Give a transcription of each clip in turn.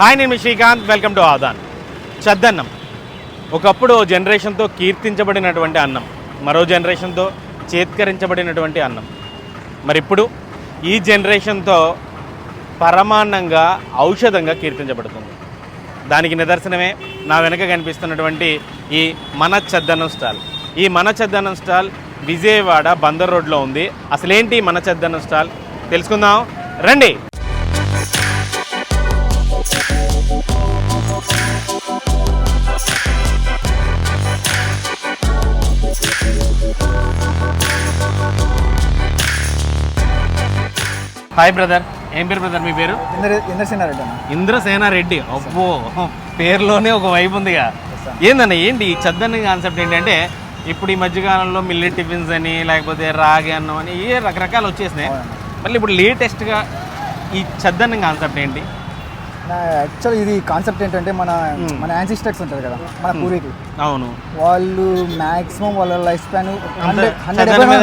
Hi నేను Srikanth. Welcome to Aadan. చద్దన్నం. ఒకప్పుడు జనరేషన్తో కీర్తించబడినటువంటి అన్నం మరో జనరేషన్తో చేత్కరించబడినటువంటి అన్నం. మరి ఇప్పుడు ఈ జనరేషన్తో పరమాన్నంగా ఔషధంగా కీర్తించబడుతుంది. దానికి నిదర్శనమే నా వెనక కనిపిస్తున్నటువంటి ఈ మన చద్దన్నం స్టాల్. ఈ మన చద్దన్నం స్టాల్ విజయవాడ బందర్ రోడ్లో ఉంది. అసలేంటి మన చద్దన్నం స్టాల్? తెలుసుకుందాం. రండి. Hi brother. ఏం పేరు బ్రదర్ మీ పేరు? ఇంద్ర ఇంద్రసేనారెడ్డి ఇంద్రసేనారెడ్డి. అబ్బో పేరులోనే ఒక వైపు ఉందిగా. ఏందన్న ఏంటి ఈ చద్దని కాన్సెప్ట్ ఏంటంటే ఇప్పుడు ఈ మధ్యకాలంలో మిల్లెట్ టిఫిన్స్ అని లేకపోతే రాగి అన్నం అని ఏ రకరకాలు వచ్చేసినాయి. మళ్ళీ ఇప్పుడు లేటెస్ట్గా ఈ చద్దన్నం కాన్సెప్ట్ ఏంటి? యాక్చువల్ ఇది కాన్సెప్ట్ ఏంటంటే మన Hmm. మన యాన్సిస్టర్స్ ఉంటారు కదా మన పూర్వీకులు. అవును. వాళ్ళు మాక్సిమం వాళ్ళ లైఫ్ స్పాన్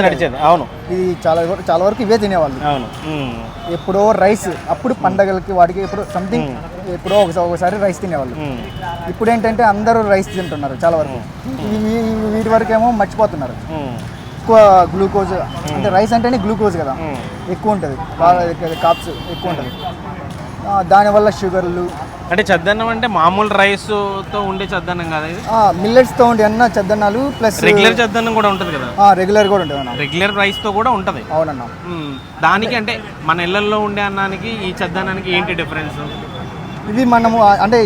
నడిచేది. అవును. ఇది చాలా చాలా వరకు ఇవే తినేవాళ్ళు. అవును. ఉమ్. ఎప్పుడో రైస్ అప్పుడు పండగలకి వాటికి ఎప్పుడు సంథింగ్ ఎప్పుడో ఒకసారి ఒకసారి రైస్ తినేవాళ్ళు. ఇప్పుడు ఏంటంటే అందరూ రైస్ తింటున్నారు చాలా వరకు. వీటి వరకు ఏమో మర్చిపోతున్నారు. ఎక్కువ గ్లూకోజ్ అంటే రైస్ అంటేనే గ్లూకోజ్ కదా. ఎక్కువ ఉంటుంది. కాప్స్ ఎక్కువ ఉంటుంది. దానివల్ల షుగర్లు. అంటే చద్దన్నం అంటే మామూలు రైస్తో ఉండే చద్దన్నం కాదు ఇది? మిల్లెట్స్తో ఉండే అన్న చద్దన్నాలు ప్లస్ రెగ్యులర్ చద్దన్నం కూడా ఉంటుంది కదా? రెగ్యులర్ కూడా ఉంటుంది అన్న. రెగ్యులర్ రైస్తో కూడా ఉంటుంది. అవునన్న. దానికి అంటే మన ఇళ్ళల్లో ఉండే అన్నానికి ఈ చద్దన్నానికి ఏంటి డిఫరెన్స్ ఇది మనము అంటే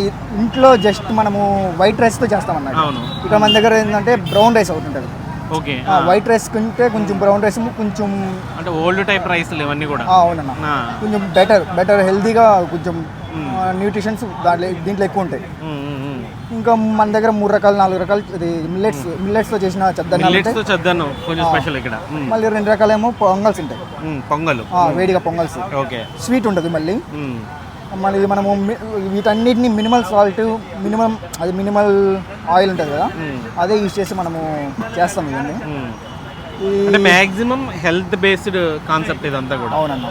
ఇంట్లో జస్ట్ మనము వైట్ రైస్తో చేస్తాం అన్నమాట అవును. ఇక్కడ మన దగ్గర ఏంటంటే బ్రౌన్ రైస్ ఉంటుంది. ఓకే వైట్ రైస్ కంటే కొంచెం బ్రౌన్ రైస్ కొంచెం అంటే ఓల్డ్ టైప్ రైస్లు ఇవన్నీ కూడా? అవునన్న. కొంచెం బెటర్ బెటర్ హెల్తీగా కొంచెం న్యూట్రిషన్స్ దాంట్లో దీంట్లో ఎక్కువ ఉంటాయి. ఇంకా మన దగ్గర మూడు రకాలు నాలుగు రకాలు ఇది మిల్లెట్స్ మిల్లెట్స్తో చేసిన తో చద్దన్నం కొంచెం స్పెషల్ ఇక్కడ. మళ్ళీ రెండు రకాలేమో పొంగల్స్ ఉంటాయి. పొంగల్. వేడిగా పొంగల్స్. ఓకే. స్వీట్ ఉంటుంది మళ్ళీ. మళ్ళీ మనము వీటన్నిటిని మినిమల్ సాల్ట్ మినిమం అది మినిమల్ ఆయిల్ ఉంటుంది కదా. అదే యూజ్ చేసి మనము చేస్తాం ఇవన్నీ. అంటే మ్యాక్సిమం హెల్త్ బేస్డ్ కాన్సెప్ట్ ఇదంతా కూడా. అవునన్న.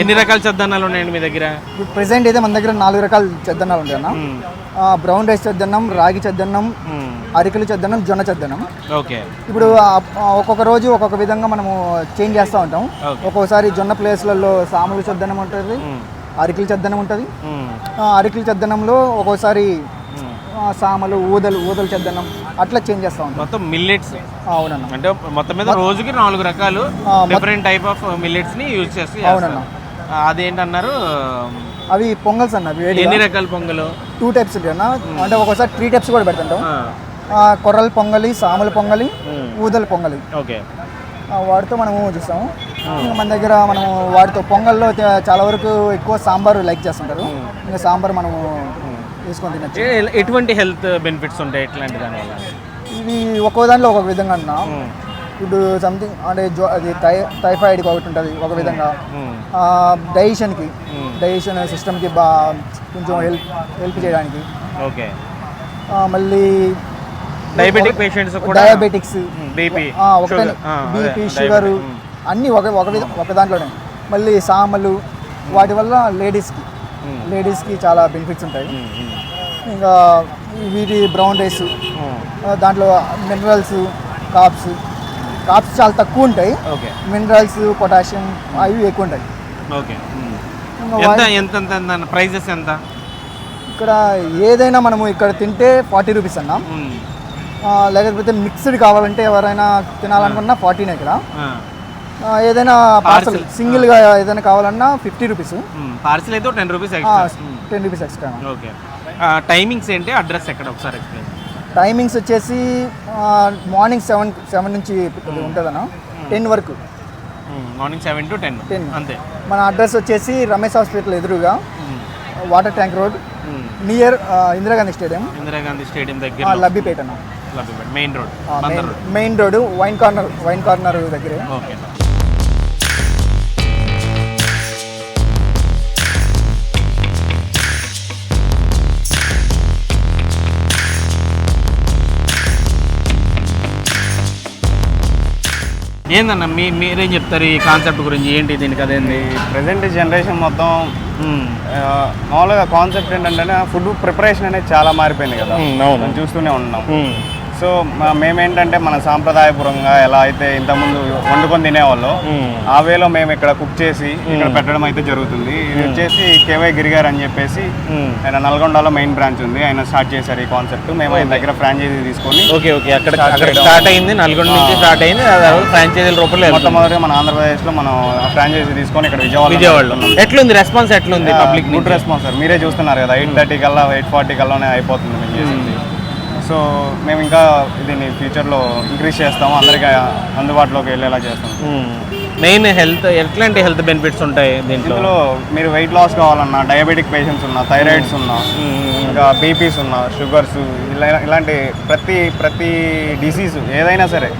ఎన్ని రకాల చద్దన్నాలు ఉన్నాయండి మీ దగ్గర? ఇప్పుడు ప్రెసెంట్ అయితే మన దగ్గర నాలుగు రకాల చెద్దన్నాలు ఉంటాయి అన్న. బ్రౌన్ రైస్ చెద్దన్నం రాగి చెద్దన్నం. అరికలు చెద్దన్నం జొన్న చెద్దన్నం. ఓకే. ఇప్పుడు ఒక్కొక్క రోజు ఒక్కొక్క విధంగా మనము చేంజ్ చేస్తూ ఉంటాం. ఒక్కొక్కసారి జొన్న ప్లేస్లలో సాములు చెద్దనం ఉంటుంది. అరికలు చెద్దనం ఉంటుంది. అరికలు చెద్దనంలో ఒక్కోసారి సామలు ఊదలు ఊదలు చెద్దనం అట్లా చేంజ్ చేస్తూ ఉంటాం. మొత్తం మిల్లెట్స్ అవునన్న. అంటే మొత్తం మీద రోజుకి నాలుగు రకాలు డిఫరెంట్ టైప్ ఆఫ్ మిల్లెట్స్ని యూజ్ చేసి అవునన్న. అదేంటన్నారు? అవి పొంగల్స్ అన్న ఎన్ని రకాల పొంగలు? టూ టైప్స్ ఉంటాయి అన్న. అంటే ఒక్కోసారి త్రీ టైప్స్ కూడా పెడుతుంటాం. కొర్రల పొంగలి సామల పొంగలి. ఊదల పొంగలి. ఓకే. వాటితో మనము చూస్తాము మన దగ్గర మనము వాటితో పొంగల్లో చాలా వరకు ఎక్కువ సాంబార్ లైక్ చేస్తుంటారు. ఇంకా సాంబార్ మనము వేసుకొని తినచ్చు. ఎటువంటి హెల్త్ బెనిఫిట్స్ ఉంటాయి ఇట్లాంటి దానివల్ల ఇవి ఒక్కో దాంట్లో ఒక విధంగా అన్న. ఇప్పుడు సంథింగ్ అంటే జో అది టై టైఫాయిడ్కి ఒకటి ఉంటుంది ఒక విధంగా. డైజెషన్కి. డైజెషన్ సిస్టమ్కి బా కొంచెం హెల్ప్ హెల్ప్ చేయడానికి. ఓకే. మళ్ళీ డయాబెటిక్ పేషెంట్స్ డయాబెటిక్స్ బీపీ ఒకటే బీపీ షుగర్ అన్నీ ఒక ఒక ఒక దాంట్లోనే. మళ్ళీ సామలు వాటి వల్ల లేడీస్కి లేడీస్కి చాలా బెనిఫిట్స్ ఉంటాయి. ఇంకా వీటి బ్రౌన్ రైస్ దాంట్లో మినరల్స్ కాప్స్ కాప్స్ చాలా తక్కువ ఉంటాయి. ఓకే మినరల్స్ పొటాషియం అవి ఎక్కువ ఉంటాయి. ఓకే ఎంత వా- ఎంత ఎంత ప్రైజెస్ ఎంత? ఇక్కడ ఏదైనా మనము ఇక్కడ తింటే ఫార్టీ రూపీస్ అన్నాం. లేకపోతే మిక్స్డ్ కావాలంటే ఎవరైనా తినాలనుకున్నా ఫార్టీనే ఇక్కడ. ఏదైనా పార్సల్ సింగిల్గా ఏదైనా కావాలన్నా ఫిఫ్టీ రూపీస్ పార్సిల్ అయితే ten rupees ten rupees extra okay timings ఏంటి? అడ్రస్ ఎక్కడ? ఒకసారి ఎక్స్ప్లెయిన్ టైమింగ్స్ వచ్చేసి మార్నింగ్ సెవెన్ సెవెన్ నుంచి ఉంటుందన్న టెన్ వరకు. Morning seven to ten 10. అంతే. మన అడ్రస్ వచ్చేసి రమేష్ హాస్పిటల్ ఎదురుగా. Water tank road. Near Indira Gandhi stadium Indira Gandhi stadium దగ్గర Labbipet Bandar main road main road wine corner wine corner దగ్గరే. ఓకే ఏందన్న మీ మీరేం చెప్తారు ఈ కాన్సెప్ట్ గురించి? ఏంటి దీనికి అదేంది ప్రజెంట్ జనరేషన్ మొత్తం మామూలుగా కాన్సెప్ట్ ఏంటంటే ఫుడ్ ప్రిపరేషన్ అనేది చాలా మారిపోయింది కదా. చూస్తూనే ఉన్నాం. సో మేమేంటంటే మన సాంప్రదాయపరంగా ఎలా అయితే ఇంతకుముందు వండుకొని తినేవాళ్ళం. ఆ వేలో మేము ఇక్కడ కుక్ చేసి ఇక్కడ పెట్టడం అయితే జరుగుతుంది. ఇది వచ్చేసి కేవై గిరిగారు అని చెప్పేసి. ఆయన నల్గొండలో మెయిన్ బ్రాంచ్ ఉంది. ఆయన స్టార్ట్ చేశారు ఈ కాన్సెప్ట్. మేము ఆయన దగ్గర ఫ్రాంచైజీ తీసుకొని ఓకే ఓకే. అక్కడ. స్టార్ట్ అయింది. నల్గొండ నుంచి స్టార్ట్ అయింది. ఫ్రాంచైజీల రూపంలో వెళ్తుంది. మొట్టమొదటిగా మన ఆంధ్రప్రదేశ్లో మనం ఫ్రాంచైజీ తీసుకొని ఇక్కడ విజయవాడ విజయవాడలో. ఎట్లుంది? రెస్పాన్స్ ఎట్లుంది పబ్లిక్ గుడ్ రెస్పాన్స్ సార్ మీరే చూస్తున్నారు కదా. ఎయిట్ థర్టీ కల్లా ఎయిట్ ఫార్టీ కల్లానే అయిపోతుంది మేము చేసింది. సో మేము ఇంకా దీన్ని ఫ్యూచర్లో ఇంక్రీజ్ చేస్తాము. అందరికీ అందుబాటులోకి వెళ్ళేలా చేస్తాం. మెయిన్ హెల్త్ ఎట్లాంటి హెల్త్ బెనిఫిట్స్ ఉంటాయి దీంట్లో? మీరు వెయిట్ లాస్ కావాలన్నా డయాబెటిక్ పేషెంట్స్ ఉన్నా థైరాయిడ్స్ ఉన్నా ఇంకా బీపీస్ ఉన్నా షుగర్స్ ఇలా ఇలాంటి ప్రతి ప్రతి డిసీజ్ ఏదైనా సరే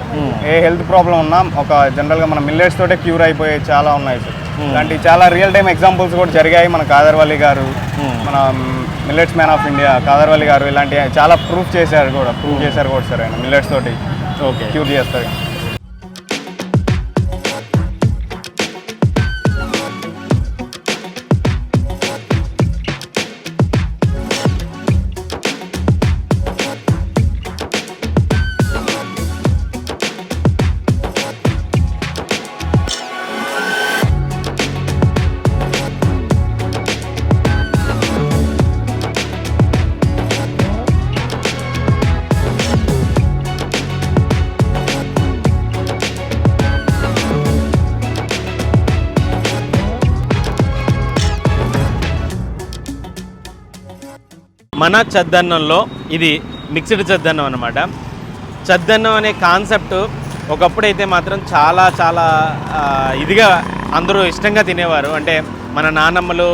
ఏ హెల్త్ ప్రాబ్లం ఉన్నా ఒక జనరల్గా మన మిల్లెట్స్ తోటే క్యూర్ అయిపోయే చాలా ఉన్నాయి. సార్ ఇలాంటి చాలా రియల్ టైం ఎగ్జాంపుల్స్ కూడా జరిగాయి. మన కాదర్వల్లి గారు మన millets man of India Kadar Valli గారు ఇలాంటి చాలా ప్రూఫ్ చేశారు కూడా ప్రూవ్ చేశారు కూడా సార్ ఆయన మిల్లెట్స్ తోటి. ఓకే క్యూర్ చేస్తారు. మన చద్దన్నంలో ఇది మిక్స్డ్ చద్దన్నం అనమాట చద్దన్నం అనే కాన్సెప్ట్ ఒకప్పుడైతే మాత్రం చాలా చాలా ఇదిగా అందరూ ఇష్టంగా తినేవారు. అంటే మన నానమ్మలు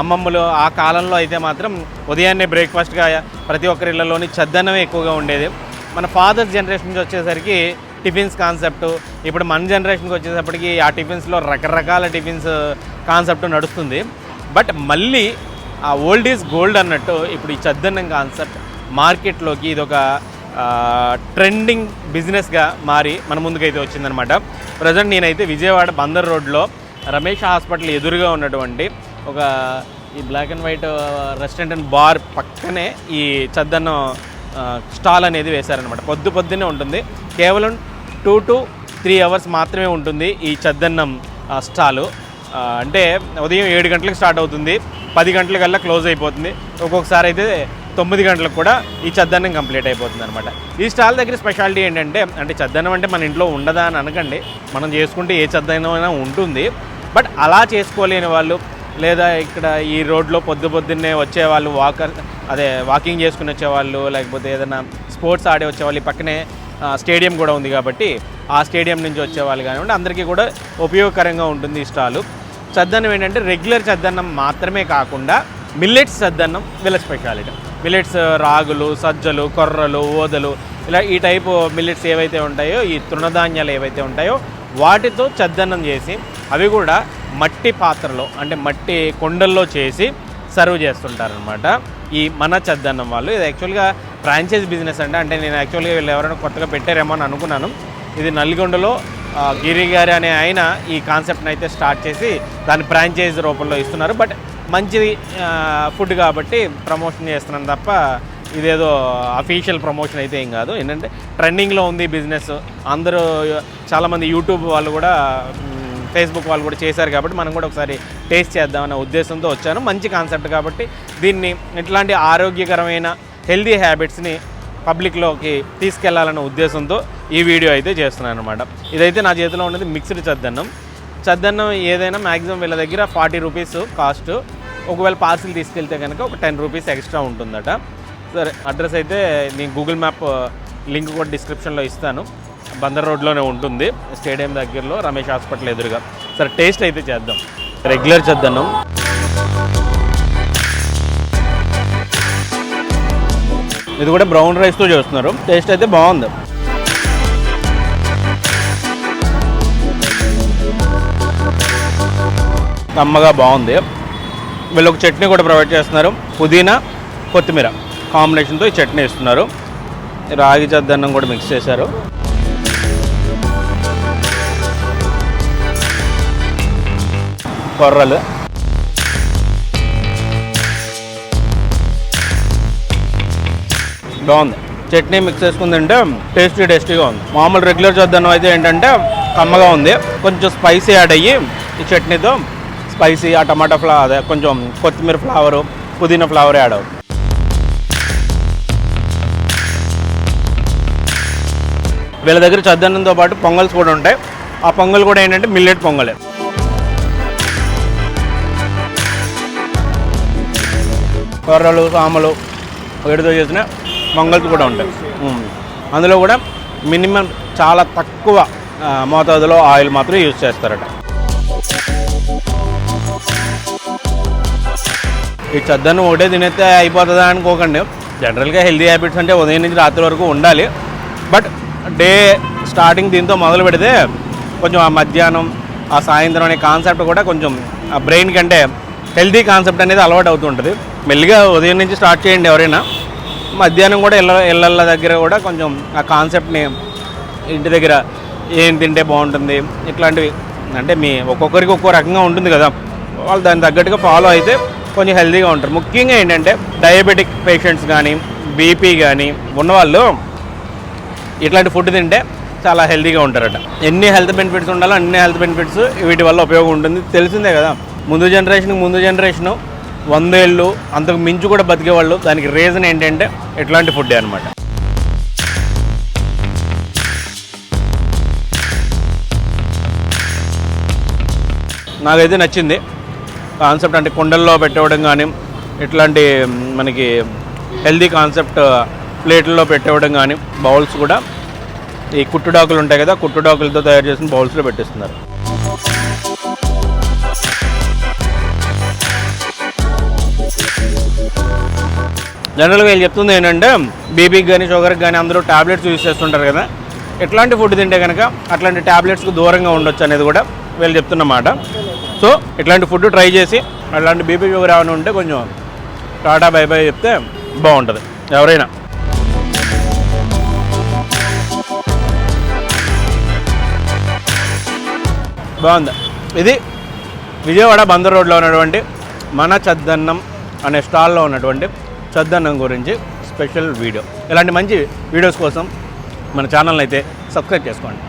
అమ్మమ్మలు ఆ కాలంలో అయితే మాత్రం ఉదయాన్నే బ్రేక్ఫాస్ట్గా ప్రతి ఒక్కరి చద్దన్నమే ఎక్కువగా ఉండేది. మన ఫాదర్స్ జనరేషన్ నుంచి వచ్చేసరికి టిఫిన్స్ కాన్సెప్ట్ ఇప్పుడు మన జనరేషన్కి వచ్చేసప్పటికి ఆ టిఫిన్స్లో రకరకాల టిఫిన్స్ కాన్సెప్ట్ నడుస్తుంది. బట్ మళ్ళీ ఆ ఓల్డ్ ఈజ్ గోల్డ్ అన్నట్టు ఇప్పుడు ఈ చద్దన్నం కాన్సెప్ట్ మార్కెట్లోకి ఇది ఒక ట్రెండింగ్ బిజినెస్గా మారి మన ముందుకైతే వచ్చిందనమాట ప్రజెంట్ నేనైతే విజయవాడ బందర్ రోడ్లో రమేష్ హాస్పిటల్ ఎదురుగా ఉన్నటువంటి ఒక ఈ black and white restaurant and bar పక్కనే ఈ చద్దన్నం స్టాల్ అనేది వేశారనమాట పొద్దు పొద్దునే ఉంటుంది. కేవలం టూ టు త్రీ అవర్స్ మాత్రమే ఉంటుంది ఈ చద్దన్నం స్టాలు. అంటే ఉదయం ఏడు గంటలకు స్టార్ట్ అవుతుంది. పది గంటలకల్లా క్లోజ్ అయిపోతుంది. ఒక్కొక్కసారి అయితే తొమ్మిది గంటలకు కూడా ఈ చద్దన్నం కంప్లీట్ అయిపోతుంది అనమాట ఈ స్టాల్ దగ్గర స్పెషాలిటీ ఏంటంటే అంటే చద్దన్నం అంటే మన ఇంట్లో ఉండదా అని అనకండి. మనం చేసుకుంటే ఏ చద్దన్నం అయినా ఉంటుంది. బట్ అలా చేసుకోలేని వాళ్ళు లేదా ఇక్కడ ఈ రోడ్లో పొద్దు పొద్దున్నే వచ్చేవాళ్ళు వాకర్ అదే వాకింగ్ చేసుకుని వచ్చేవాళ్ళు లేకపోతే ఏదైనా స్పోర్ట్స్ ఆడే వచ్చేవాళ్ళు ఈ పక్కనే స్టేడియం కూడా ఉంది కాబట్టి ఆ స్టేడియం నుంచి వచ్చేవాళ్ళు కానివ్వండి అందరికీ కూడా ఉపయోగకరంగా ఉంటుంది ఈ స్టాలు. చద్దన్నం ఏంటంటే రెగ్యులర్ చద్దన్నం మాత్రమే కాకుండా మిల్లెట్స్ చద్దన్నం వీళ్ళ స్పెషాలిటీ. మిల్లెట్స్ రాగులు సజ్జలు కొర్రలు ఓదలు ఇలా ఈ టైపు మిల్లెట్స్ ఏవైతే ఉంటాయో ఈ తృణధాన్యాలు ఏవైతే ఉంటాయో వాటితో చద్దన్నం చేసి అవి కూడా మట్టి పాత్రలో అంటే మట్టి కొండల్లో చేసి సర్వ్ చేస్తుంటారనమాట ఈ మన చద్దన్నం వాళ్ళు ఇది యాక్చువల్గా ఫ్రాంచైజ్ బిజినెస్ అంటే అంటే నేను యాక్చువల్గా వీళ్ళు ఎవరైనా కొత్తగా పెట్టారేమో అని అనుకున్నాను. ఇది నల్గొండలో గిరి గారి అనే ఆయన ఈ కాన్సెప్ట్ని అయితే స్టార్ట్ చేసి దాని ఫ్రాంచైజ్ రూపంలో ఇస్తున్నారు. బట్ మంచిది ఫుడ్ కాబట్టి ప్రమోషన్ చేస్తున్నాను తప్ప ఇదేదో అఫీషియల్ ప్రమోషన్ అయితే ఏం కాదు. ఏంటంటే ట్రెండింగ్లో ఉంది బిజినెస్ అందరూ చాలామంది యూట్యూబ్ వాళ్ళు కూడా ఫేస్బుక్ వాళ్ళు కూడా చేశారు కాబట్టి మనం కూడా ఒకసారి టేస్ట్ చేద్దామనే ఉద్దేశంతో వచ్చాను. మంచి కాన్సెప్ట్ కాబట్టి దీన్ని ఇట్లాంటి ఆరోగ్యకరమైన హెల్దీ హ్యాబిట్స్ని పబ్లిక్లోకి తీసుకెళ్ళాలనే ఉద్దేశంతో ఈ వీడియో అయితే చేస్తున్నాను అనమాట ఇదైతే నా చేతిలో ఉన్నది మిక్స్డ్ చద్దన్నం. చద్దన్నం ఏదైనా మ్యాక్సిమం వీళ్ళ దగ్గర ఫార్టీ రూపీస్ కాస్ట్ ఒకవేళ పార్సిల్ తీసుకెళ్తే కనుక ఒక టెన్ రూపీస్ ఎక్స్ట్రా ఉంటుందట. సరే అడ్రస్ అయితే నేను గూగుల్ మ్యాప్ లింక్ కూడా డిస్క్రిప్షన్లో ఇస్తాను. బందర్ రోడ్లోనే ఉంటుంది. స్టేడియం దగ్గరలో రమేష్ హాస్పిటల్ ఎదురుగా. సరే టేస్ట్ అయితే చేద్దాం. రెగ్యులర్ చేద్దాం ఇది కూడా బ్రౌన్ రైస్తో చేస్తున్నారు. టేస్ట్ అయితే బాగుంది. కమ్మగా బాగుంది. వీళ్ళు ఒక చట్నీ కూడా ప్రొవైడ్ చేస్తున్నారు. పుదీనా కొత్తిమీర కాంబినేషన్తో ఈ చట్నీ ఇస్తున్నారు. రాగి చద్దన్నం కూడా మిక్స్ చేశారు. కొర్రలు. బాగుంది. చట్నీ మిక్స్ చేసుకుని తింటే టేస్టీ టేస్టీగా ఉంది. మామూలు రెగ్యులర్ చద్దన్నం అయితే ఏంటంటే కమ్మగా ఉంది. కొంచెం స్పైసీ యాడ్ అయ్యి ఈ చట్నీతో స్పైసీ ఆ టమాటా ఫ్లా అదే కొంచెం కొత్తిమీర ఫ్లవరు పుదీనా ఫ్లవర్ యాడ్ అవుతుంది వీళ్ళ దగ్గర చద్దన్నంతో పాటు పొంగల్స్ కూడా ఉంటాయి. ఆ పొంగల్ కూడా ఏంటంటే మిల్లెట్ పొంగలే. కొర్రలు సామలు వీటితో చేసిన పొంగల్స్ కూడా ఉంటాయి. అందులో కూడా మినిమం చాలా తక్కువ మోతాదులో ఆయిల్ మాత్రం యూజ్ చేస్తారట. ఈ చద్దన్నం ఒకటే తినేస్తే అయిపోతుందా అనుకోకండి జనరల్గా హెల్తీ హ్యాబిట్స్ అంటే ఉదయం నుంచి రాత్రి వరకు ఉండాలి. బట్ డే స్టార్టింగ్ దీంతో మొదలు పెడితే కొంచెం ఆ మధ్యాహ్నం ఆ సాయంత్రం అనే కాన్సెప్ట్ కూడా కొంచెం ఆ బ్రెయిన్ కంటే హెల్తీ కాన్సెప్ట్ అనేది అలవాటు అవుతుంటుంది మెల్లిగా ఉదయం నుంచి స్టార్ట్ చేయండి ఎవరైనా. మధ్యాహ్నం కూడా ఇళ్ళ ఇళ్ళ దగ్గర కూడా కొంచెం ఆ కాన్సెప్ట్ని ఇంటి దగ్గర ఏం తింటే బాగుంటుంది ఇట్లాంటివి. అంటే మీ ఒక్కొక్కరికి ఒక్కో రకంగా ఉంటుంది కదా. వాళ్ళు దాని తగ్గట్టుగా ఫాలో అయితే కొంచెం హెల్తీగా ఉంటారు. ముఖ్యంగా ఏంటంటే డయాబెటిక్ పేషెంట్స్ కానీ బీపీ కానీ ఉన్నవాళ్ళు ఇట్లాంటి ఫుడ్ తింటే చాలా హెల్తీగా ఉంటారట. ఎన్ని హెల్త్ బెనిఫిట్స్ ఉండాలో అన్ని హెల్త్ బెనిఫిట్స్ వీటి వల్ల ఉపయోగం ఉంటుంది. తెలిసిందే కదా ముందు జనరేషన్ ముందు జనరేషను వందేళ్ళు అంతకు మించి కూడా బతికేవాళ్ళు దానికి రీజన్ ఏంటంటే ఇట్లాంటి ఫుడ్డే అనమాట నాకైతే నచ్చింది. కాన్సెప్ట్ అంటే కుండల్లో పెట్టవడం కానీ ఇట్లాంటి మనకి హెల్దీ కాన్సెప్ట్ uh, ప్లేట్లలో పెట్టవడం కానీ బౌల్స్ కూడా ఈ కుట్టుడాకులు ఉంటాయి కదా కుట్టుడాకులతో తయారు చేసిన బౌల్స్లో పెట్టిస్తున్నారు. జనరల్గా వీళ్ళు చెప్తుంది ఏంటంటే బీపీకి కానీ షుగర్కి కానీ అందరూ టాబ్లెట్స్ యూజ్ చేస్తుంటారు కదా ఎట్లాంటి ఫుడ్ తింటే కనుక అట్లాంటి ట్యాబ్లెట్స్కి దూరంగా ఉండొచ్చు అనేది కూడా వీళ్ళు చెప్తున్నమాట. సో ఇట్లాంటి ఫుడ్ ట్రై చేసి అలాంటి బీపీ షుగర్ ఏమైనా ఉంటే కొంచెం టాటా బై బై చెప్తే బాగుంటుంది. ఎవరైనా. బాగుంది. ఇది విజయవాడ బందర్ రోడ్లో ఉన్నటువంటి మన చద్దన్నం అనే స్టాల్లో ఉన్నటువంటి చద్దన్నం గురించి స్పెషల్ వీడియో. ఇలాంటి మంచి వీడియోస్ కోసం మన ఛానల్ని అయితే సబ్స్క్రైబ్ చేసుకోండి.